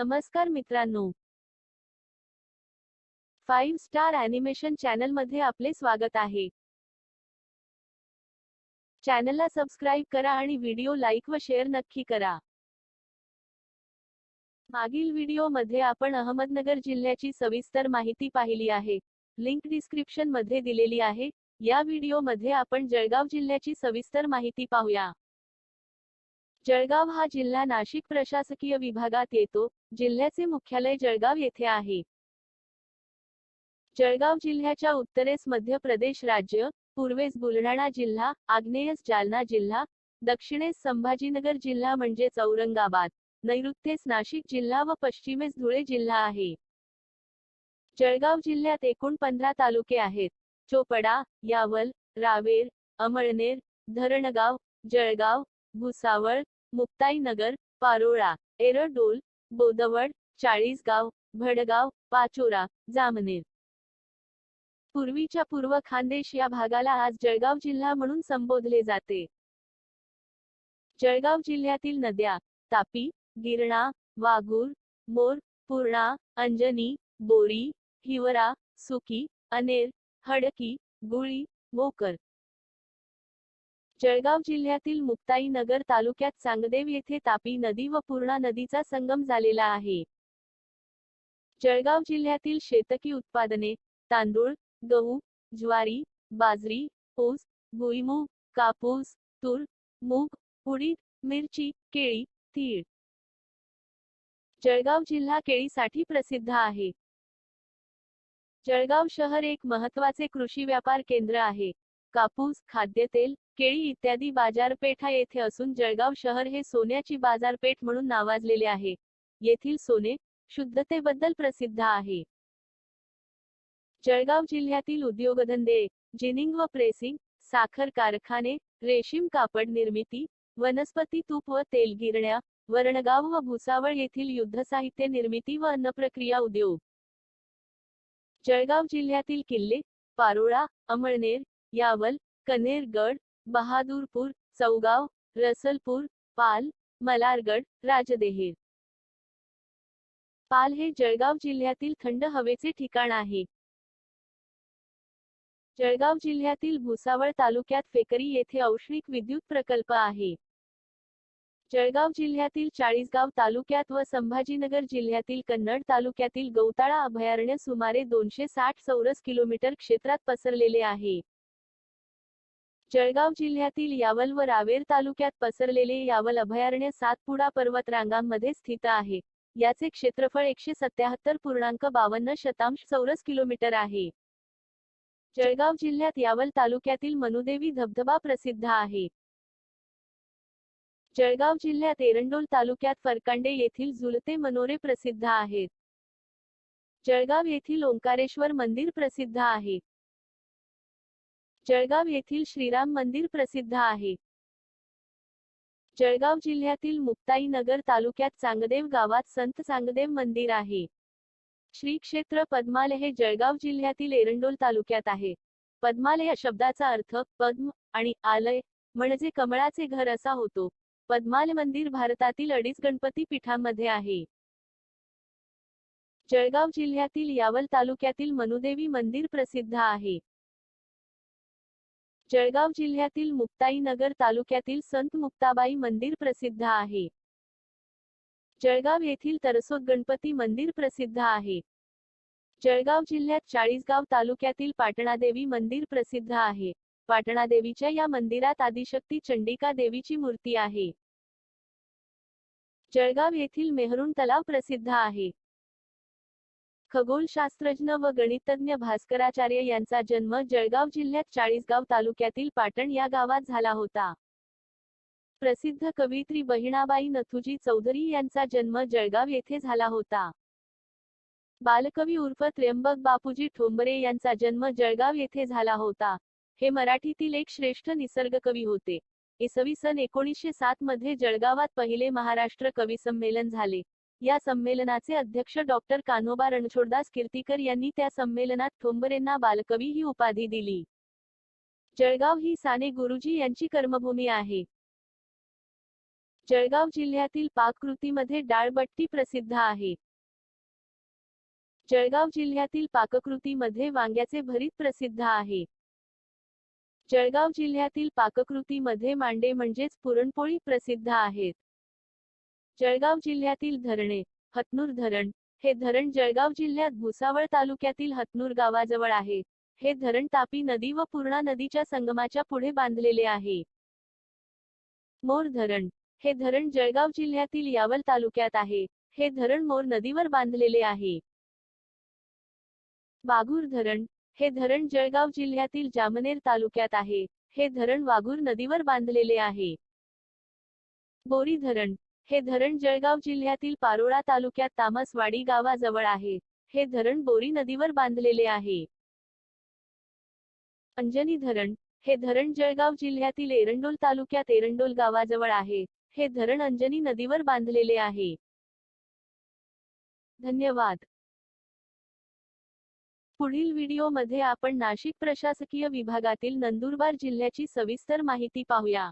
नमस्कार मित्रांनो. Five star animation चॅनलमध्ये आपले स्वागत आहे. चॅनलला सबस्क्राईब करा आणि व्हिडिओ लाईक व शेअर नक्की करा. मागील व्हिडिओमध्ये आपण अहमदनगर जिल्ह्याची सविस्तर माहिती पाहिली आहे. लिंक डिस्क्रिप्शनमध्ये दिलेली आहे. या व्हिडिओमध्ये आपण जळगाव जिल्ह्याची सविस्तर माहिती पाहूया. जळगाव हा जिल्हा नाशिक प्रशासकीय विभागात येतो. जिल्ह्याचे मुख्यालय जळगाव येथे आहे. जळगाव जिल्ह्याच्या उत्तरेस मध्य प्रदेश राज्य पूर्वेस बुलढाणा जिल्हा आग्नेयस जालना जिल्हा दक्षिणेस संभाजीनगर जिल्हा म्हणजेच औरंगाबाद नैऋत्येस नाशिक जिल्हा व पश्चिमेस धुळे जिल्हा आहे. जळगाव जिल्ह्यात एकूण पंधरा तालुके आहेत. चोपडा यावल रावेर अमळनेर धरणगाव जळगाव भुसावळ मुक्ताईनगर पारोळा एरडोल बोदवड चाळीसगाव भडगाव पाचोरा जामनेर. पूर्वीच्या पूर्व खानदेश या भागाला आज जळगाव जिल्हा म्हणून संबोधले जाते. जळगाव जिल्ह्यातील नद्या तापी गिरणा वाघूर मोर पूर्णा अंजनी बोरी हिवरा सुकी अनेर हडकी गुळी मोकर. जळगाव जिल्ह्यातील मुक्ताई नगर तालुक्यात सांगदेव येथे तापी नदी व पूर्णा नदीचा संगम झालेला आहे. जळगाव जिल्ह्यातील शेतकी उत्पादने तांदूळ गहू ज्वारी बाजरी ऊस भुईमूग कापूस तूर मूग उडीद मिरची केळी तीळ. जळगाव जिल्हा केळीसाठी प्रसिद्ध आहे. जळगाव शहर एक महत्त्वाचे कृषी व्यापार केंद्र आहे. कापूस खाद्यतेल केळी इत्यादी बाजारपेठा येथे असून जळगाव शहर हे सोन्याची बाजारपेठ म्हणून नावाजलेले आहे. येथील सोने शुद्धतेबद्दल प्रसिद्ध आहे. जळगाव जिल्ह्यातील उद्योगधंदे जिनिंग व प्रेसिंग साखर कारखाने रेशीम कापड निर्मिती वनस्पती तूप व तेल गिरण्या वरणगाव व भुसावळ येथील युद्धसाहित्य निर्मिती व अन्नप्रक्रिया उद्योग. जळगाव जिल्ह्यातील किल्ले पारोळा अमळनेर यावल कनेरगड बहादूरपूर चौगाव रसलपूर पाल मलारगड राजदेहेर. पाल हे जळगाव जिल्ह्यातील थंड हवेचे ठिकाण आहे. जळगाव जिल्ह्यातील भुसावळ तालुक्यात फेकरी येथे औष्णिक विद्युत प्रकल्प आहे. जळगाव जिल्ह्यातील चाळीसगाव तालुक्यात व संभाजीनगर जिल्ह्यातील कन्नड तालुक्यातील गौताळा अभयारण्य सुमारे दोनशे साठ चौरस किलोमीटर क्षेत्रात पसरलेले आहे. जळगाव जिल्ह्यातील यावल व रावेर तालुक्यात पसरलेले यावल अभयारण्य सातपुडा पर्वतरांगांमध्ये स्थित आहे. याचे क्षेत्रफळ एकशे सत्याहत्तर पूर्णांक बावन्न शतांश चौरस किलोमीटर आहे. जळगाव जिल्ह्यात यावल तालुक्यातील मनुदेवी धबधबा प्रसिद्ध आहे. जळगाव जिल्ह्यात एरंडोल तालुक्यात फरकांडे येथील झुलते मनोरे प्रसिद्ध आहेत. जळगाव येथील ओंकारेश्वर मंदिर प्रसिद्ध आहे. जळगाव येथील श्रीराम मंदिर प्रसिद्ध आहे. जळगाव जिल्ह्यातील मुक्ताई नगर तालुक्यात चांगदेव गावात संत चांगदेव मंदिर आहे. श्री क्षेत्र पद्मालय हे जळगाव जिल्ह्यातील एरंडोल तालुक्यात आहे. पद्मालय या शब्दाचा अर्थ पद्म आणि आलय म्हणजे कमळाचे घर असा होतो. पद्मालय मंदिर भारतातील अडीच गणपती पीठांमध्ये आहे. जळगाव जिल्ह्यातील यावल तालुक्यातील मनुदेवी मंदिर प्रसिद्ध आहे. जळगाव जिल्ह्यातील मुक्ताई नगर तालुक्यातील संत मुक्ताबाई मंदिर प्रसिद्ध आहे. जळगाव येथील तरसोद गणपती मंदिर प्रसिद्ध आहे. जळगाव जिल्ह्यात चाळीसगाव तालुक्यातील पाटणादेवी मंदिर प्रसिद्ध आहे. पाटणादेवीच्या या मंदिरात आदिशक्ती चंडिका देवीची मूर्ती आहे. जळगाव येथील मेहरून तलाव प्रसिद्ध आहे. खगोलशास्त्रज्ञ व गणितज्ञ भास्कराचार्य यांचा जन्म जळगाव जिल्ह्यात चाळीसगाव तालुक्यातील पाटण या गावात झाला होता. प्रसिद्ध कवयित्री बहिणाबाई नथुजी चौधरी यांचा जन्म जळगाव येथे झाला होता. बालकवी उर्फ त्र्यंबक बापूजी ठोंबरे यांचा जन्म जळगाव येथे झाला होता. हे मराठीतील एक श्रेष्ठ निसर्गकवी होते. इसवी सन एकोणीसशे सात मध्ये जळगावात पहिले महाराष्ट्र कवी संमेलन झाले. या संमेलनाचे अध्यक्ष डॉक्टर कान्होबा रणछोडदास कीर्तीकर यांनी त्या संमेलनात ठोंबरेंना बालकवी ही उपाधी दिली. जळगाव ही साने गुरुजी यांची कर्मभूमी आहे. जळगाव जिल्ह्यातील पाककृतीमध्ये डाळबट्टी प्रसिद्ध आहे. जळगाव जिल्ह्यातील पाककृतीमध्ये वांग्याचे भरीत प्रसिद्ध आहे. जळगाव जिल्ह्यातील पाककृतीमध्ये मांडे म्हणजेच पुरणपोळी प्रसिद्ध आहेत. जळगाव जिल्ह्यातील धरणे हतनूर धरण. हे धरण जळगाव जिल्ह्यात भुसावळ तालुक्यातील हतनूर गावाजवळ आहे. हे धरण तापी नदी व पूर्णा नदीच्या संगमाच्या पुढे बांधलेले आहे. मोर धरण. हे धरण जळगाव जिल्ह्यातील यावल तालुक्यात आहे. हे धरण मोर नदीवर बांधलेले आहे. वाघूर धरण. हे धरण जळगाव जिल्ह्यातील जामनेर तालुक्यात आहे. हे धरण वाघूर नदीवर बांधलेले आहे. बोरी धरण. हे धरण जळगाव जिल्ह्यातील पारोळा तालुक्यात तामसवाडी गावाजवळ आहे. हे धरण बोरी नदीवर बांधलेले आहे. अंजनी धरण हे धरण जळगाव जिल्ह्यातील एरंडोल तालुक्यात एरंडोल गावाजवळ आहे. हे धरण अंजनी नदीवर बांधलेले आहे. धन्यवाद. पुढील व्हिडिओमध्ये आपण नाशिक प्रशासकीय विभागातील नंदुरबार जिल्ह्याची सविस्तर माहिती पाहूया.